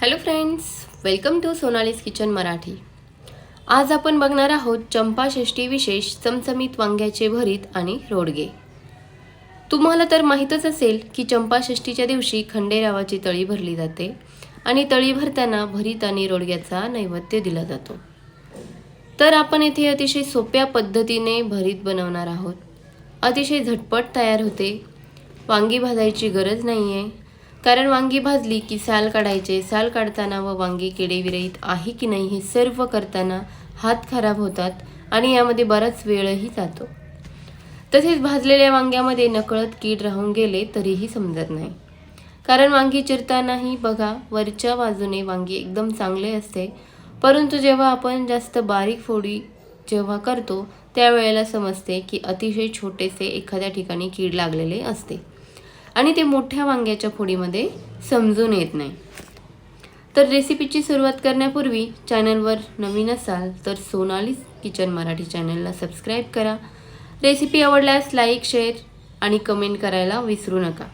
Hello friends welcome to Sonali's kitchen Marathi आज आपण बघणार आहोत चंपाषष्टी विशेष चमचमीत वांग्याचे भरीत आणि रोडगे. तुम्हाला तर माहीतच असेल की चंपाषष्ठीच्या दिवशी खंडेरावाची तळी भरली जाते आणि तळी भरताना भरीत आणि रोडग्याचा नैवेद्य दिला जातो. तर आपण येथे अतिशय सोप्या पद्धतीने भरीत बनवणार आहोत. अतिशय झटपट तयार होते. वांगी भाजायची गरज नाही आहे कारण वांगी भाजली की साल काढायचे. साल काढताना व वांगी किडेविरहित आहे की नाही हे सर्व करताना हात खराब होतात आणि यामध्ये बराच वेळही जातो. तसेच भाजलेल्या वांग्यामध्ये नकळत कीड राहून गेले तरीही समजत नाही. कारण वांगी चिरतानाही बघा वरच्या बाजूने वांगी एकदम चांगले असते. परंतु जेव्हा आपण जास्त बारीक फोडी जेव्हा करतो त्यावेळेला समजते की अतिशय छोटेसे एखाद्या ठिकाणी कीड लागलेले असते. आणि ते मोठ्या वांग्याच्या फोडीमध्ये समजून येत नाही. तर रेसिपीची सुरुवात करण्यापूर्वी चॅनलवर नवीन असाल तर सोनाली किचन मराठी चॅनलला सबस्क्राईब करा. रेसिपी आवडल्यास लाईक शेअर आणि कमेंट करायला विसरू नका.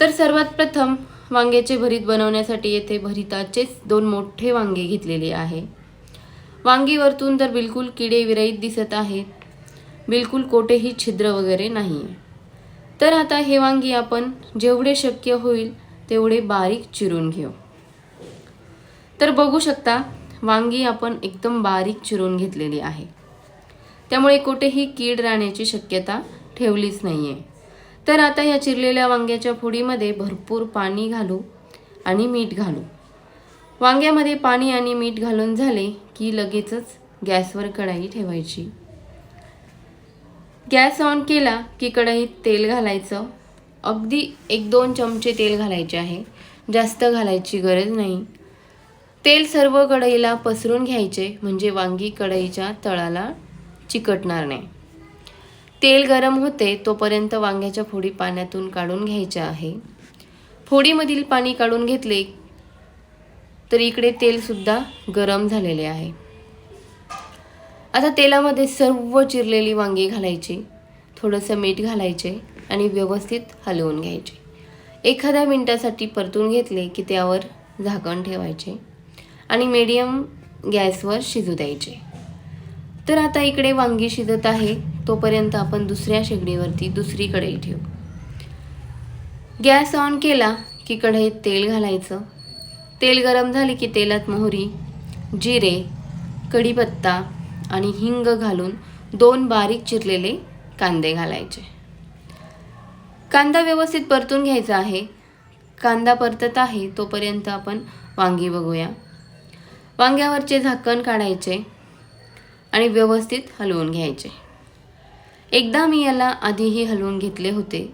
तर सर्वात प्रथम वांग्याचे भरीत बनवण्यासाठी येथे भरिताचेच दोन मोठे वांगे घेतलेले आहे. वांगी वरतून तर बिलकुल किडे विरहित दिसत आहेत. बिलकुल कोठेही छिद्र वगैरे नाही. आहे तर आता हे वांगी आपण जेवढे शक्य होईल तेवढे बारीक चिरून घेऊ. तर बघू शकता वांगी आपण एकदम बारीक चिरून घेतलेली आहे. त्यामुळे कुठेही कीड राहण्याची शक्यता ठेवलीच नाही आहे तर आता या चिरलेल्या वांग्याच्या फोडीमध्ये भरपूर पाणी घालू आणि मीठ घालू. वांग्यामध्ये पाणी आणि मीठ घालून झाले की लगेचच गॅसवर कढाई ठेवायची. गॅस ऑन केला की कढईत तेल घालायचं. अगदी एक दोन चमचे तेल घालायचे आहे. जास्त घालायची गरज नाही. तेल सर्व कढईला पसरून घ्यायचे म्हणजे वांगी कढईच्या तळाला चिकटणार नाही. तेल गरम होते तोपर्यंत वांग्याच्या फोडी पाण्यातून काढून घ्यायच्या आहे. फोडीमधील पाणी काढून घेतले तर इकडे तेलसुद्धा गरम झालेले आहे. आता तेलामध्ये सर्व चिरलेली वांगी घालायची थोडंसं मीठ घालायचे आणि व्यवस्थित हलवून घ्यायचे. एखाद्या मिनटासाठी परतून घेतले की त्यावर झाकण ठेवायचे आणि मीडियम गॅसवर शिजू द्यायचे. तर आता इकडे वांगी शिजत आहे तोपर्यंत आपण दुसऱ्या शेगडीवरती दुसरी कढई ठेवू. गॅस ऑन केला की कढईत तेल घालायचं. तेल गरम झाले की तेलात मोहरी जिरे कढीपत्ता आणि हिंग घालून दोन बारीक चिरलेले कांदे घालायचे. कांदा व्यवस्थित परतून घ्यायचा आहे. कांदा परतत आहे तोपर्यंत आपण वांगी बघूया. वांग्यावरचे झाकण काढायचे आणि व्यवस्थित हलवून घ्यायचे. एकदा मी याला आधीही हलवून घेतले होते.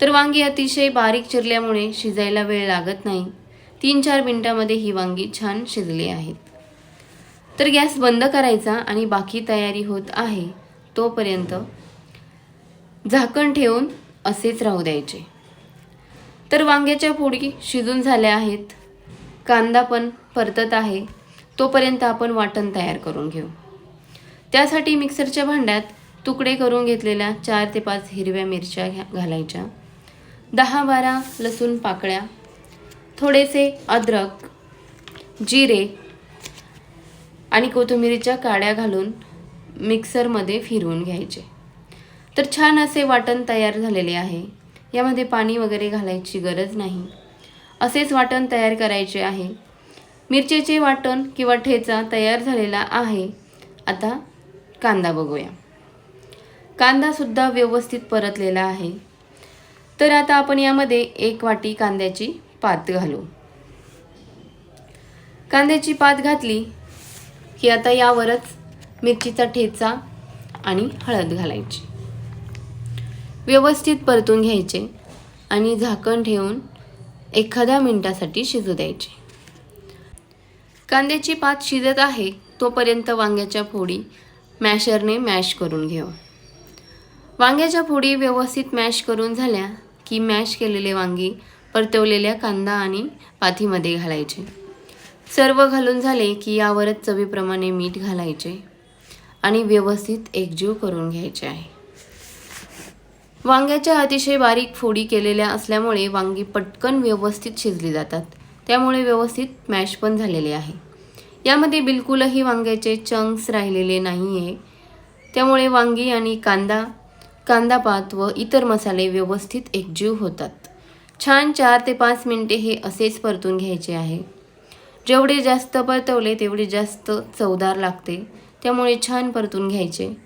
तर वांगी अतिशय बारीक चिरल्यामुळे शिजायला वेळ लागत नाही. तीन चार मिनटामध्ये ही वांगी छान शिजली आहेत तर गॅस बंद करायचा आणि बाकी तयारी होत आहे तोपर्यंत झाकण ठेवून असेच राहू द्यायचे. तर वांग्याच्या फोडी शिजून झाल्या आहेत. कांदा पण परतत आहे. तोपर्यंत आपण वाटण तयार करून घेऊ. त्यासाठी मिक्सरच्या भांड्यात तुकडे करून घेतलेल्या चार ते पाच हिरव्या मिरच्या घ्या घालायच्या. दहा बारा लसूण पाकळ्या थोडेसे अद्रक जिरे आणि कोथिंबिरीच्या काड्या घालून मिक्सरमध्ये फिरवून घ्यायचे. तर छान असे वाटण तयार झालेले आहे. यामध्ये पाणी वगैरे घालायची गरज नाही. असेच वाटण तयार करायचे आहे. मिरचीचे वाटण किंवा ठेचा तयार झालेला आहे. आता कांदा बघूया. कांदासुद्धा व्यवस्थित परतलेला आहे. तर आता आपण यामध्ये एक वाटी कांद्याची पात घालू. कांद्याची पात घातली की आता यावरच मिरचीचा ठेचा आणि हळद घालायची. व्यवस्थित परतून घ्यायचे आणि झाकण ठेवून एखाद्या मिनटासाठी शिजू द्यायचे. कांद्याची पात शिजत आहे तोपर्यंत वांग्याच्या फोडी मॅशरने मॅश करून घेऊ. वांग्याच्या फोडी व्यवस्थित मॅश करून झाल्या की मॅश केलेले वांगी परतवलेल्या कांदा आणि पाथीमध्ये घालायचे. सर्व घालून झाले की यावरच चवीप्रमाणे मीठ घालायचे आणि व्यवस्थित एकजीव करून घ्यायचे आहे. वांग्याच्या अतिशय बारीक फोडी केलेल्या असल्यामुळे वांगी पटकन व्यवस्थित शिजली जातात. त्यामुळे व्यवस्थित मॅश पण झालेले आहे. यामध्ये बिलकुलही वांग्याचे चंक्स राहिलेले नाही आहे त्यामुळे वांगी आणि कांदा कांदापात व इतर मसाले व्यवस्थित एकजीव होतात. छान चार ते पाच मिनटे हे असेच परतून घ्यायचे आहे. जेवढे जास्त परतवले तेवढे जास्त चवदार लागते. त्यामुळे छान परतून घ्यायचे.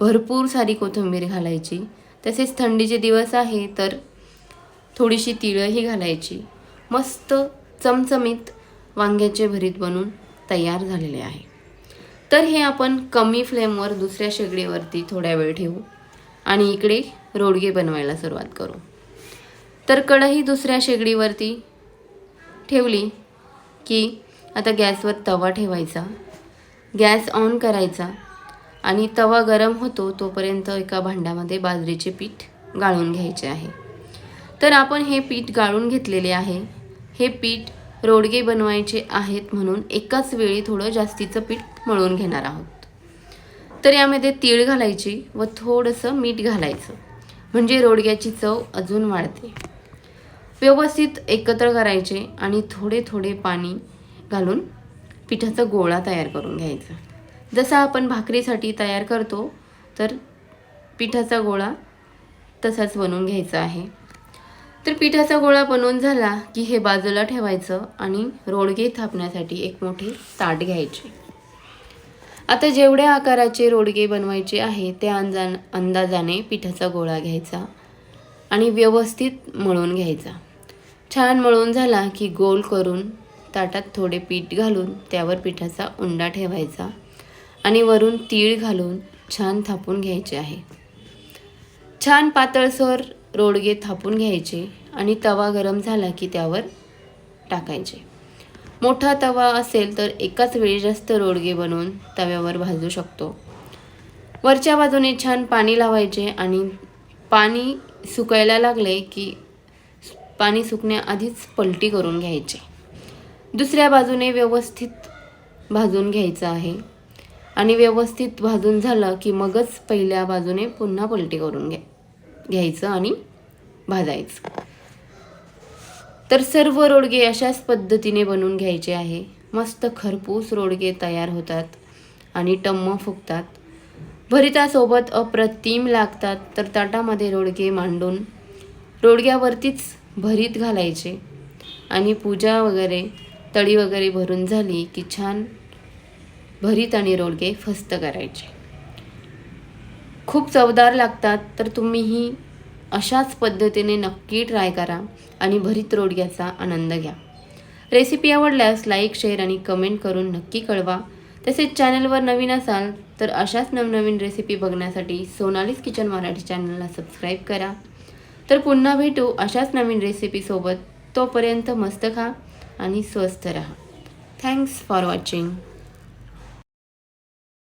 भरपूर सारी कोथिंबीर घालायची. तसेच थंडीचे दिवस आहे तर थोडीशी तिळही घालायची. मस्त चमचमीत वांग्याचे भरीत बनून तयार झालेले आहे. तर हे आपण कमी फ्लेमवर दुसऱ्या शेगडीवरती थोड्या वेळ ठेवू आणि इकडे रोडगे बनवायला सुरुवात करू. तर कढई दुसऱ्या शेगडीवरती ठेवली. की आता गॅसवर तवा ठेवायचा. गॅस ऑन करायचा आणि तवा गरम होतो तोपर्यंत एका भांड्यामध्ये बाजरीचे पीठ गाळून घ्यायचे आहे. तर आपण हे पीठ गाळून घेतलेले आहे. हे पीठ रोडगे बनवायचे आहेत म्हणून एकाच वेळी थोडं जास्तीचं पीठ मळून घेणार आहोत. तर यामध्ये तीळ घालायची व थोडंसं मीठ घालायचं. म्हणजे रोडग्याची चव अजून वाढते. व्यवस्थित एकत्र करायचे आणि थोडे थोडे पाणी घालून पिठाचा गोळा तयार करून घ्यायचा. जसा आपण भाकरीसाठी तयार करतो तर पिठाचा गोळा तसाच बनवून घ्यायचा आहे. तर पिठाचा गोळा बनवून झाला की हे बाजूला ठेवायचं आणि रोडगे थापण्यासाठी एक मोठे ताट घ्यायचे. आता जेवढ्या आकाराचे रोडगे बनवायचे आहे त्या अंजा अंदाजाने पिठाचा गोळा घ्यायचा आणि व्यवस्थित मळून घ्यायचा. छान मळून झाला की गोल करून ताटात थोडे पीठ घालून त्यावर पिठाचा उंडा ठेवायचा आणि वरून तीळ घालून छान थापून घ्यायचे आहे. छान पातळसर रोडगे थापून घ्यायचे आणि तवा गरम झाला की त्यावर टाकायचे. मोठा तवा असेल तर एकाच वेळी जास्त रोडगे बनवून तव्यावर भाजू शकतो. वरच्या बाजूने छान पाणी लावायचे आणि पाणी सुकायला लागले की पाणी सुकण्याआधीच पलटी करून घ्यायचे. दुसऱ्या बाजूने व्यवस्थित भाजून घ्यायचं आहे. आणि व्यवस्थित भाजून झालं की मगच पहिल्या बाजूने पुन्हा पलटी करून घ्या घ्यायचं आणि भाजायचं. तर सर्व रोडगे अशाच पद्धतीने बनवून घ्यायचे आहे. मस्त खरपूस रोडगे तयार होतात आणि टम्म फुगतात. भरितासोबत अप्रतिम लागतात. तर ताटामध्ये रोडगे मांडून रोडग्यावरतीच भरीत घालायचे. आणि पूजा वगैरे तळी वगैरे भरून झाली की छान भरीत आणि रोडगे फस्त करायचे. खूप चवदार लागतात तर तुम्हीही अशाच पद्धतीने नक्की ट्राय करा आणि भरीत रोडग्याचा आनंद घ्या. रेसिपी आवडल्यास लाईक शेअर आणि कमेंट करून नक्की कळवा. तसेच चॅनलवर नवीन असाल तर अशाच नवनवीन रेसिपी बघण्यासाठी सोनालीस किचन मराठी चॅनलला सबस्क्राईब करा. तर पुन्हा भेटू अशाच नवीन रेसिपीसोबत तोपर्यंत मस्त खा आणि स्वस्थ राहा. Thanks for watching